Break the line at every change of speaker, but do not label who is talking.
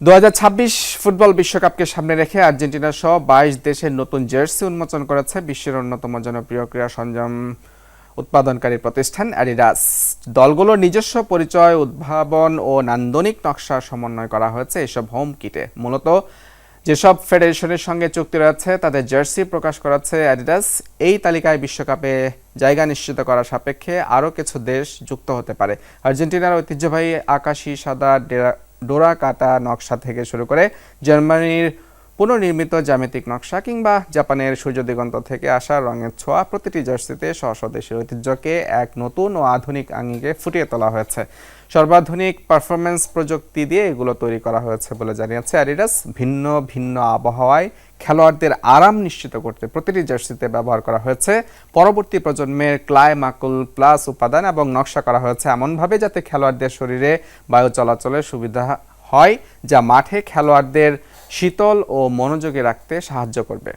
দু হাজার ছাব্বিশ ফুটবল বিশ্বকাপকে সামনে রেখে আর্জেন্টিনা সহ বাইশ দেশের নতুন জার্সি উন্মোচন করেছে বিশ্বের অন্যতম জনপ্রিয় ক্রীড়া সরঞ্জাম উৎপাদনকারী প্রতিষ্ঠান অ্যাডিডাস। দলগুলোর নিজস্ব পরিচয়, উদ্ভাবন ও নান্দনিক নকশা সমন্বয় করা হয়েছে এসব হোম কিটে। মূলত যেসব ফেডারেশনের সঙ্গে চুক্তি রয়েছে, তাদের জার্সি প্রকাশ করাচ্ছে অ্যাডিডাস। এই তালিকায় বিশ্বকাপে জায়গা নিশ্চিত করার সাপেক্ষে আরও কিছু দেশ যুক্ত হতে পারে। আর্জেন্টিনার ঐতিহ্যবাহী আকাশী সাদা ডেরা ডোরা কাটা নকশা থেকে শুরু করে জার্মানির পুনর্নির্মিত জ্যামিতিক নকশা কিংবা জাপানের সূর্য দিগন্ত থেকে আসা রঙের ছোঁয়া প্রতিটি জার্সিতে স্ব দেশের ঐতিহ্যকে এক নতুন ও আধুনিক আঙ্গিকে ফুটিয়ে তোলা হয়েছে। সর্বাধুনিক পারফরমেন্স প্রযুক্তি দিয়ে এগুলো তৈরি করা হয়েছে বলে জানিয়েছে অ্যাডিডাস ভিন্ন ভিন্ন আবহাওয়ায় খেলোয়াড়দের আরাম নিশ্চিত করতে প্রতিটি জার্সিতে ব্যবহার করা হয়েছে। পরবর্তী প্রজন্মের ক্লাইমাকুল প্লাস, উপাদান এবং নকশা করা হয়েছে এমনভাবে যাতে খেলোয়াড়দের শরীরে বায়ু চলাচলের সুবিধা হয়, যা মাঠে খেলোয়াড়দের শীতল ও মনোযোগে রাখতে সাহায্য করবে।